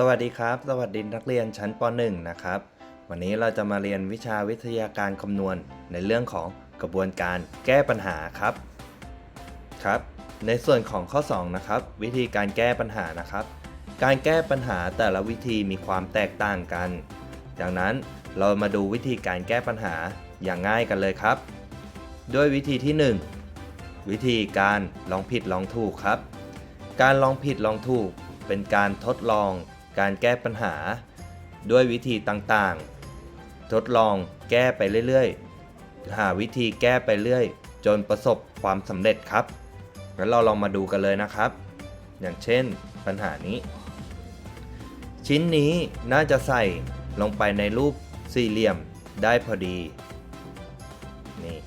สวัสดีครับ สวัสดีนักเรียนชั้นป .1 นะครับ วันนี้เราจะมาเรียนวิชาวิทยาการคำนวณในเรื่องของกระบวนการแก้ปัญหาครับ ครับ ในส่วนของข้อ 2 นะครับ วิธีการแก้ปัญหานะครับ การแก้ปัญหาแต่ละวิธีมีความแตกต่างกันดังนั้นเรามาดูวิธีการแก้ปัญหาอย่างง่ายกันเลยครับ ด้วยวิธีที่ 1 วิธีการลองผิดลองถูกครับ การลองผิดลองถูกเป็นการทดลอง การแก้ปัญหา ด้วยวิธีต่างๆ ทดลองแก้ไปเรื่อยๆ หาวิธีแก้ไปเรื่อย จนประสบความสำเร็จครับงั้นเราลองมาดูกันเลยนะครับ อย่างเช่นปัญหานี้ ชิ้นนี้น่าจะใส่ลงไปในรูปสี่เหลี่ยมได้พอดี นี่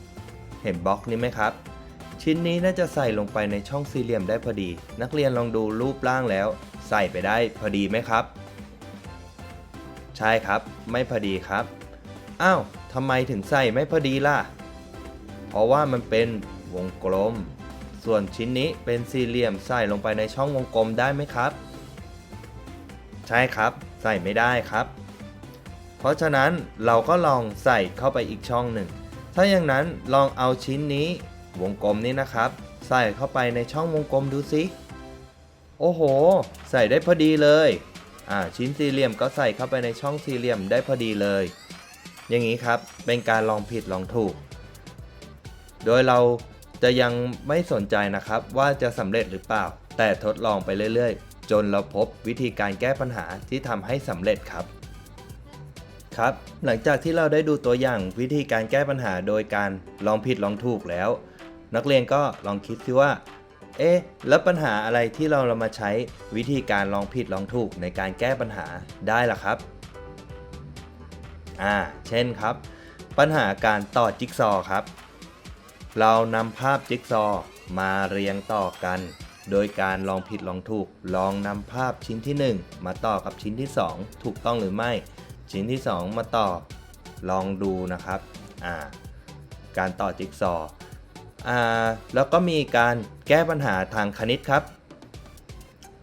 เห็นบล็อกนี้ไหมครับ ชิ้นนี้น่าจะใส่ลงไปในช่องสี่เหลี่ยมได้พอดี นักเรียนลองดูรูปร่างแล้ว ใส่ไปได้พอดีไหมครับ ใช่ครับ ไม่พอดีครับ อ้าวทำไมถึงใส่ไม่พอดีล่ะ เพราะว่ามันเป็นวงกลม ส่วนชิ้นนี้เป็นสี่เหลี่ยมใส่ลงไปในช่องวงกลมได้ไหมครับ ใช่ครับ ใส่ไม่ได้ครับ เพราะฉะนั้นเราก็ลองใส่เข้าไปอีกช่องหนึ่ง ถ้าอย่างนั้นลองเอาชิ้นนี้วงกลมนี้นะครับ ใส่เข้าไปในช่องวงกลมดูสิ โอ้โห ใส่ได้พอดีเลย อ่าชิ้นสี่เหลี่ยมก็ใส่เข้าไปในช่องสี่เหลี่ยมได้พอดีเลย อย่างนี้ครับเป็นการลองผิดลองถูก โดยเราจะยังไม่สนใจนะครับว่าจะสำเร็จหรือเปล่า แต่ทดลองไปเรื่อยๆ จนเราพบวิธีการแก้ปัญหาที่ทำให้สำเร็จครับ ครับ หลังจากที่เราได้ดูตัวอย่างวิธีการแก้ปัญหาโดยการลองผิดลองถูกแล้ว นักเรียนก็ลองคิดซิว่า เอ๊ะแล้วปัญหาอะไรที่เราเรามาใช้วิธีการลองผิดลองถูกในการแก้ปัญหาได้ล่ะครับอ่าเช่นครับ ปัญหาการต่อจิ๊กซอครับ เรานำภาพจิ๊กซอมาเรียงต่อกัน โดยการลองผิดลองถูก ลองนำภาพชิ้นที่ 1 มาต่อกับชิ้นที่ 2 ถูกต้องหรือไม่ ชิ้นที่ 2 มาต่อลองดูนะครับอ่าการต่อจิ๊กซอ ว์อ่าแล้วก็มีการแก้ปัญหาทางคณิตครับ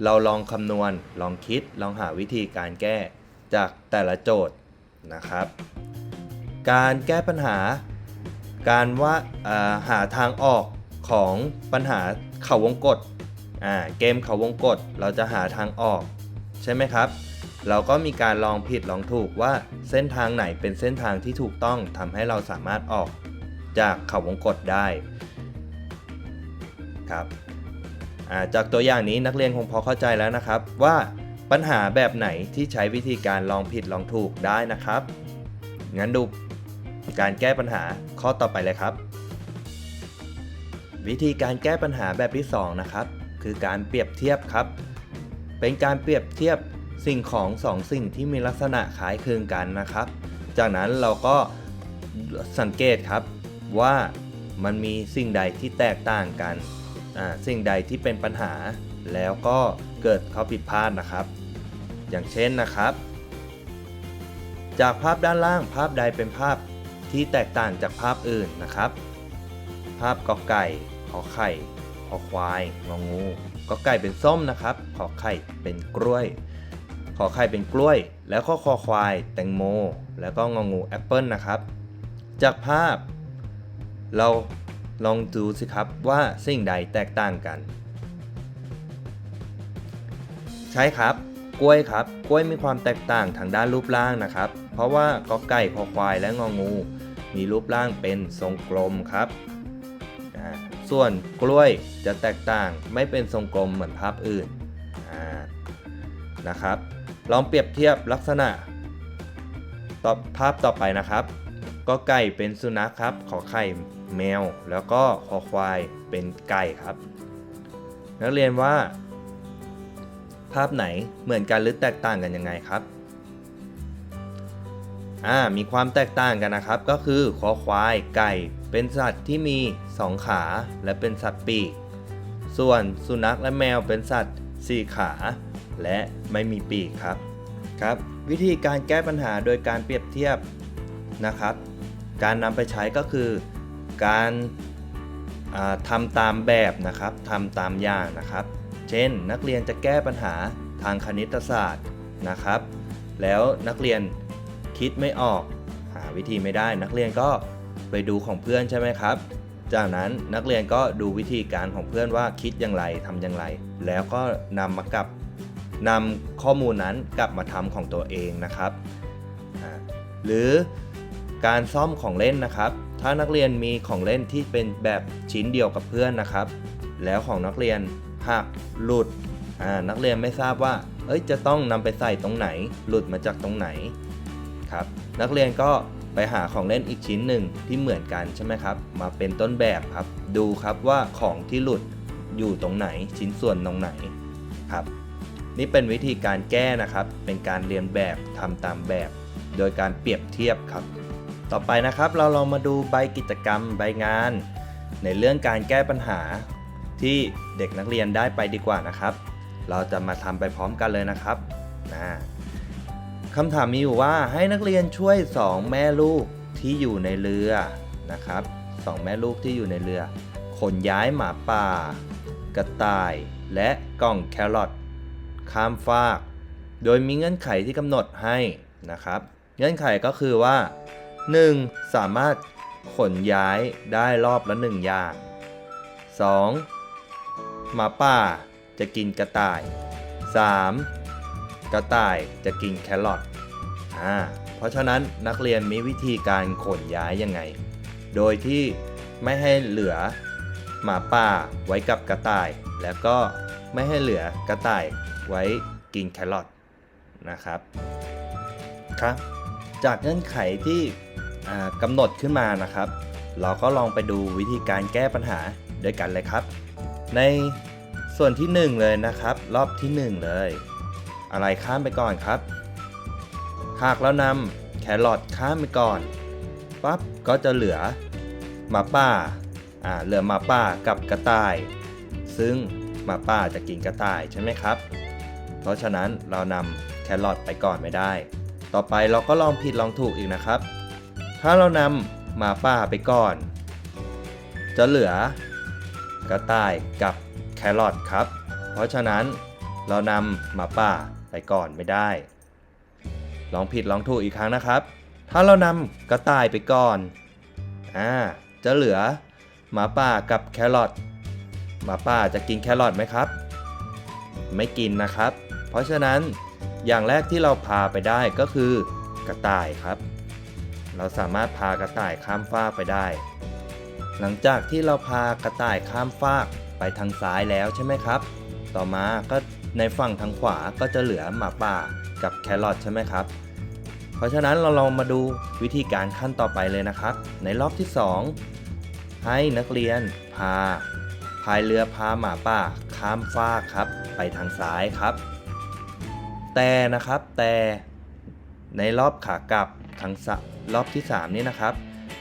เราลองคำนวณ ลองคิด ลองหาวิธีการแก้จากแต่ละโจทย์นะครับ การแก้ปัญหา การว่าาหาทางออกของปัญหาเขาวงกตเกมเขาวงกตเราจะหาทางออก ใช่ไหมครับ เราก็มีการลองผิดลองถูกว่าเส้นทางไหนเป็นเส้นทางที่ถูกต้องทำให้เราสามารถออกจากเขาวงกตได้ ครับาจากตัวอย่างนี้นักเรียนคงพอเข้าใจแล้วนะครับ ว่าปัญหาแบบไหนที่ใช้วิธีการลองผิดลองถูกได้นะครับ งั้นดูการแก้ปัญหาข้อต่อไปเลยครับ วิธีการแก้ปัญหาแบบที่ 2 นะครับ คือการเปรียบเทียบครับ เป็นการเปรียบเทียบสิ่งของสองสิ่งที่มีลักษณะคล้ายคลึงกันนะครับ จากนั้นเราก็สังเกตครับว่ามันมีสิ่งใดที่แตกต่างกัน สิ่งใดที่เป็นปัญหา แล้วก็เกิดข้อผิดพลาดนะครับ อย่างเช่นนะครับ จากภาพด้านล่างภาพใดเป็นภาพที่แตกต่างจากภาพอื่นนะครับ ภาพกอไก่ขอไข่ขอควายงองูกอไก่เป็นส้มนะครับ ขอไข่เป็นกล้วย ขอไข่เป็นกล้วย แล้วก็คอควายแตงโม แล้วก็งองูแอปเปิลนะครับ จากภาพ เรา ลองดูสิครับว่าสิ่งใดแตกต่างกัน ใช่ครับ กล้วยครับ กล้วยมีความแตกต่างทางด้านรูปร่างนะครับ เพราะว่ากอไก่คอควายและงองู มีรูปร่างเป็นทรงกลมครับส่วนกล้วยจะแตกต่างไม่เป็นทรงกลมเหมือนภาพอื่นนะครับ ลองเปรียบเทียบลักษณะต่อภาพต่อไปนะครับก็ไก่เป็นสุนัขครับ ขอไข่ แมว แล้วก็คอควายเป็นไก่ครับ นักเรียนว่า ภาพไหนเหมือนกันหรือแตกต่างกันยังไงครับอ่ามีความแตกต่างกันนะครับ ก็คือคอควายไก่ เป็นสัตว์ที่มี 2 ขาและเป็นสัตว์ปีก ส่วนสุนัขและแมวเป็นสัตว์4ขา และไม่มีปีกครับครับ วิธีการแก้ปัญหาโดยการเปรียบเทียบนะครับ การนำไปใช้ก็คือ การอ่าทำตามแบบนะครับทำตามอย่างนะครับ เช่นนักเรียนจะแก้ปัญหาทางคณิตศาสตร์นะครับ แล้วนักเรียนคิดไม่ออก หาวิธีไม่ได้ นักเรียนก็ไปดูของเพื่อนใช่ไหมครับ จากนั้นนักเรียนก็ดูวิธีการของเพื่อนว่าคิดอย่างไรทำอย่างไร แล้วก็นำมากับนำข้อมูลนั้นกลับมาทำของตัวเองนะครับ หรือการซ่อมของเล่นนะครับ ถ้านักเรียนมีของเล่นที่เป็นแบบชิ้นเดียวกับเพื่อนนะครับ แล้วของนักเรียนหักหลุดนักเรียนไม่ทราบว่า เอ้ยจะต้องนำไปใส่ตรงไหน หลุดมาจากตรงไหนครับ นักเรียนก็ไปหาของเล่นอีกชิ้นหนึ่งที่เหมือนกันใช่ไหมครับ มาเป็นต้นแบบครับ ดูครับว่าของที่หลุดอยู่ตรงไหนชิ้นส่วนตรงไหนครับ นี่เป็นวิธีการแก้นะครับ เป็นการเรียนแบบทำตามแบบ โดยการเปรียบเทียบครับ ต่อไปนะครับเราลองมาดูใบกิจกรรมใบงาน ในเรื่องการแก้ปัญหาที่เด็กนักเรียนได้ไปดีกว่านะครับ เราจะมาทำไปพร้อมกันเลยนะครับนะคำถามมีอยู่ว่าให้นักเรียนช่วย 2 แม่ลูกที่อยู่ในเรือนะครับสองแม่ลูกที่อยู่ในเรือ ขนย้ายหมาป่า กระต่าย และกล่องแครอทข้ามฟาก โดยมีเงื่อนไขที่กำหนดให้นะครับ เงื่อนไขก็คือว่า 1. สามารถขนย้ายได้รอบละ 1 อย่าง 2. หมาป่าจะกินกระต่าย 3. กระต่ายจะกินแครอทอ่าเพราะฉะนั้นนักเรียนมีวิธีการขนย้ายยังไง โดยที่ไม่ให้เหลือหมาป่าไว้กับกระต่าย แล้วก็ไม่ให้เหลือกระต่ายไว้กินแครอทนะครับครับ จากเงื่อนไขที่ กำหนดขึ้นมานะครับ เราก็ลองไปดูวิธีการแก้ปัญหาด้วยกันเลยครับ ในส่วนที่ 1 เลยนะครับ รอบที่ 1 เลย อะไรข้ามไปก่อนครับ หากเรานำแครอทข้ามไปก่อนปั๊บก็จะเหลือหมาป่าอ่าเหลือหมาป่ากับกระต่าย ซึ่งหมาป่าจะกินกระต่ายใช่ไหมครับ เพราะฉะนั้นเรานำแครอทไปก่อนไม่ได้ ต่อไปเราก็ลองผิดลองถูกอีกนะครับ ถ้าเรานำหมาป่าไปก่อน จะเหลือกระต่ายกับแครอทครับ เพราะฉะนั้นเรานำหมาป่าไปก่อนไม่ได้ ลองผิดลองถูกอีกครั้งนะครับ ถ้าเรานำกระต่ายไปก่อน อ่า จะเหลือหมาป่ากับแครอท หมาป่าจะกินแครอทไหมครับ ไม่กินนะครับ เพราะฉะนั้นอย่างแรกที่เราพาไปได้ก็คือกระต่ายครับ เราสามารถพากระต่ายข้ามฟากไปได้ หลังจากที่เราพากระต่ายข้ามฟากไปทางซ้ายแล้วใช่ไหมครับ ต่อมาก็ในฝั่งทางขวาก็จะเหลือหมาป่ากับแครอทใช่ไหมครับ เพราะฉะนั้นเราลองมาดูวิธีการขั้นต่อไปเลยนะครับ ในรอบที่ 2 ให้นักเรียนพาพายเรือพาหมาป่าข้ามฟากครับ ไปทางซ้ายครับ แต่นะครับแต่ ในรอบขากลับทางสะรอบที่ 3 นี้นะครับ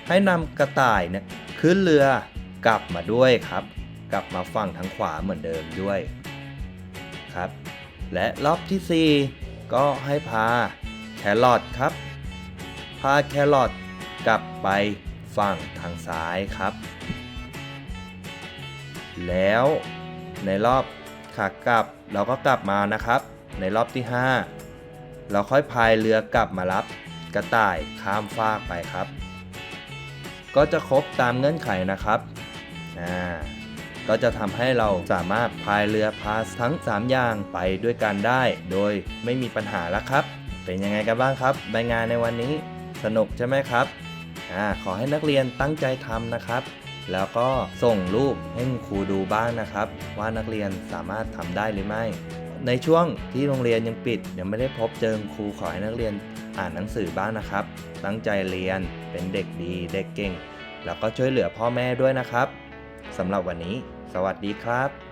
ให้นำกระต่ายเนี่ยขึ้นเรือกลับมาด้วยครับ กลับมาฝั่งทางขวาเหมือนเดิมด้วยครับ และรอบทีสี่4 ก็ให้พาแครอทครับ พาแครอทกลับไปฝั่งทางซ้ายครับ แล้วในรอบขากลับเราก็กลับมานะครับ ในรอบที่ 5 เราค่อยพายเรือกลับมารับกระต่ายข้ามฟากไปครับ ก็จะครบตามเงื่อนไขนะครับอ่าก็จะทำให้เราสามารถพายเรือพาทั้ง 3 อย่างไปด้วยกันได้ โดยไม่มีปัญหาแล้วครับ เป็นยังไงกันบ้างครับใบงานในวันนี้สนุกใช่ไหมครับอ่าขอให้นักเรียนตั้งใจทำนะครับ แล้วก็ส่งรูปให้ครูดูบ้างนะครับ ว่านักเรียนสามารถทำได้หรือไม่ ในช่วงที่โรงเรียนยังปิดยังไม่ได้พบเจอครูขอให้นักเรียนอ่านหนังสือบ้างนะครับ ตั้งใจเรียนเป็นเด็กดีเด็กเก่ง แล้วก็ช่วยเหลือพ่อแม่ด้วยนะครับสำหรับวันนี้ สวัสดีครับ